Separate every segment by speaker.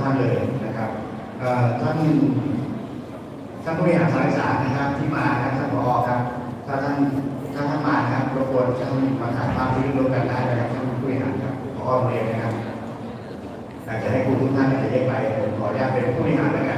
Speaker 1: ท่านเลยนะครับท่านท่านผู้บริหารสายสารนะครับที่มานะครับท่านผอครับถ้าท่านถ้าท่านมานะครับรบกวนท่านมาถ่ายภาพที่ร่วมกันได้นะครับท่านผู้บริหารครับผอโรงเรียนนะครับอยากจะให้ครูทุกท่านได้ยกไปผมขออนุญาตเป็นผู้บริหารและการ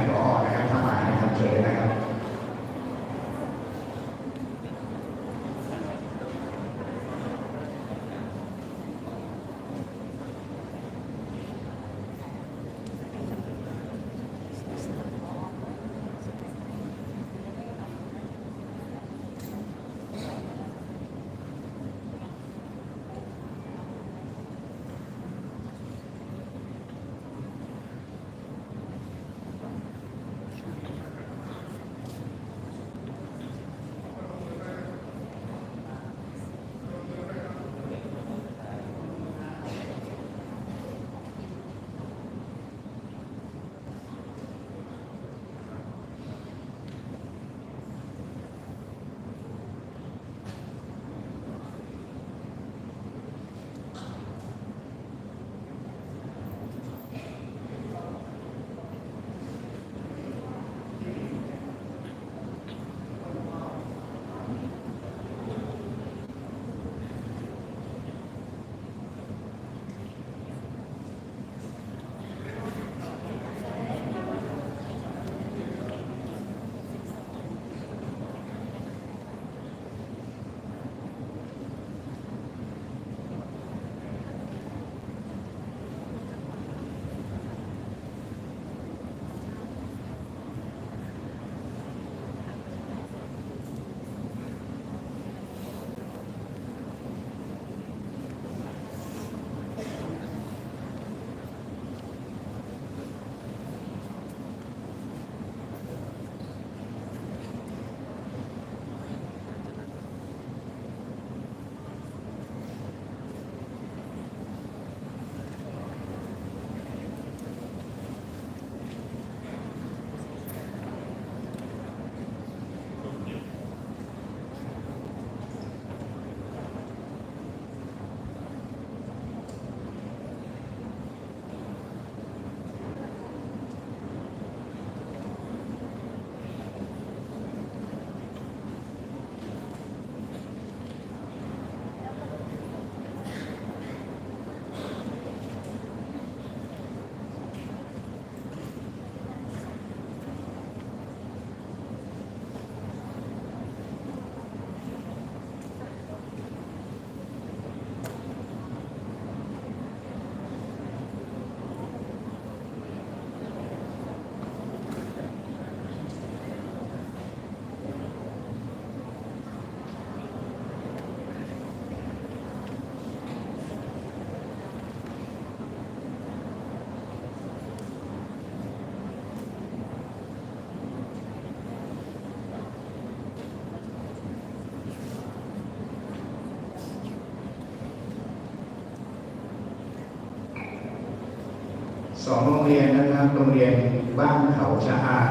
Speaker 1: ผอน สองโรงเรียนนะครับ โรงเรียนบ้านเขาชะอาน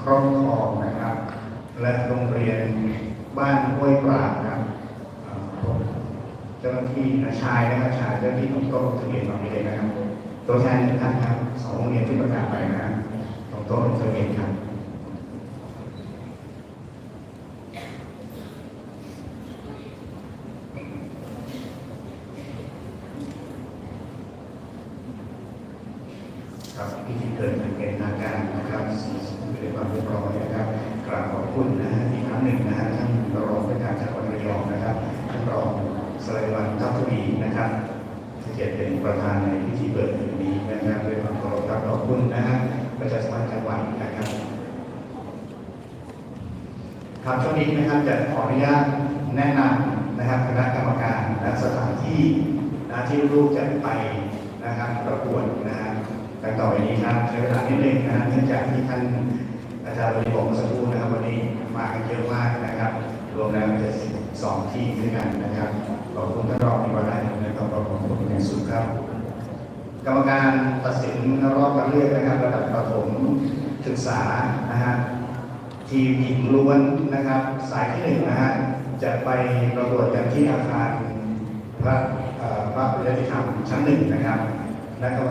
Speaker 1: ครองทองนะครับ และโรงเรียนบ้านห้วยปราดครับเจ้าหน้าที่นะชายนะครับชายเจ้าหน้าที่ของโต๊ะลงทะเบียนโรงเรียนนะครับตัวแทนทุกท่านครับสองโรงเรียนที่ประกาศไปนะครับของโต๊ะลงทะเบียนครับ ครับพิธีเกิดเป็นทางการนะครับเป็นความเรียบร้อยนะครับกราบขอบคุณนะฮะอีกครั้งหนึ่งนะฮะท่านรองผู้การจังหวัดระยองนะครับท่านรองสไลวันทัพทวีนะครับเกียรติเป็นประธานในพิธีเปิดในวันนี้นะครับด้วยความเคารพครับขอบคุณนะฮะประชาสัมพันธ์จังหวัดนะครับครับช่วงนี้นะครับจะขออนุญาตแนะนำนะครับคณะกรรมการและสถานที่นะที่ลูกจะไปนะครับประกวดนะฮะ ดังต่อไปนี้ครับใช้เวลานิดนึงนะเนื่องจากที่ท่านอาจารย์บริบอกเมื่อสักครู่นะครับ วันนี้มากันเยอะมากนะครับ รวมแล้วจะสองที่ด้วยกันนะครับขอบคุณท่านรองในวันนี้นะครับขอบคุณเป็นอย่างสูงครับ กรรมการตัดสินรอบการเลือกนะครับ ระดับประถมศึกษานะฮะทีมหญิงล้วนนะครับ สายที่หนึ่งนะฮะจะไปประกวดกันที่อาคารพระพระปริยติธรรมชั้นหนึ่งนะครับและกรรม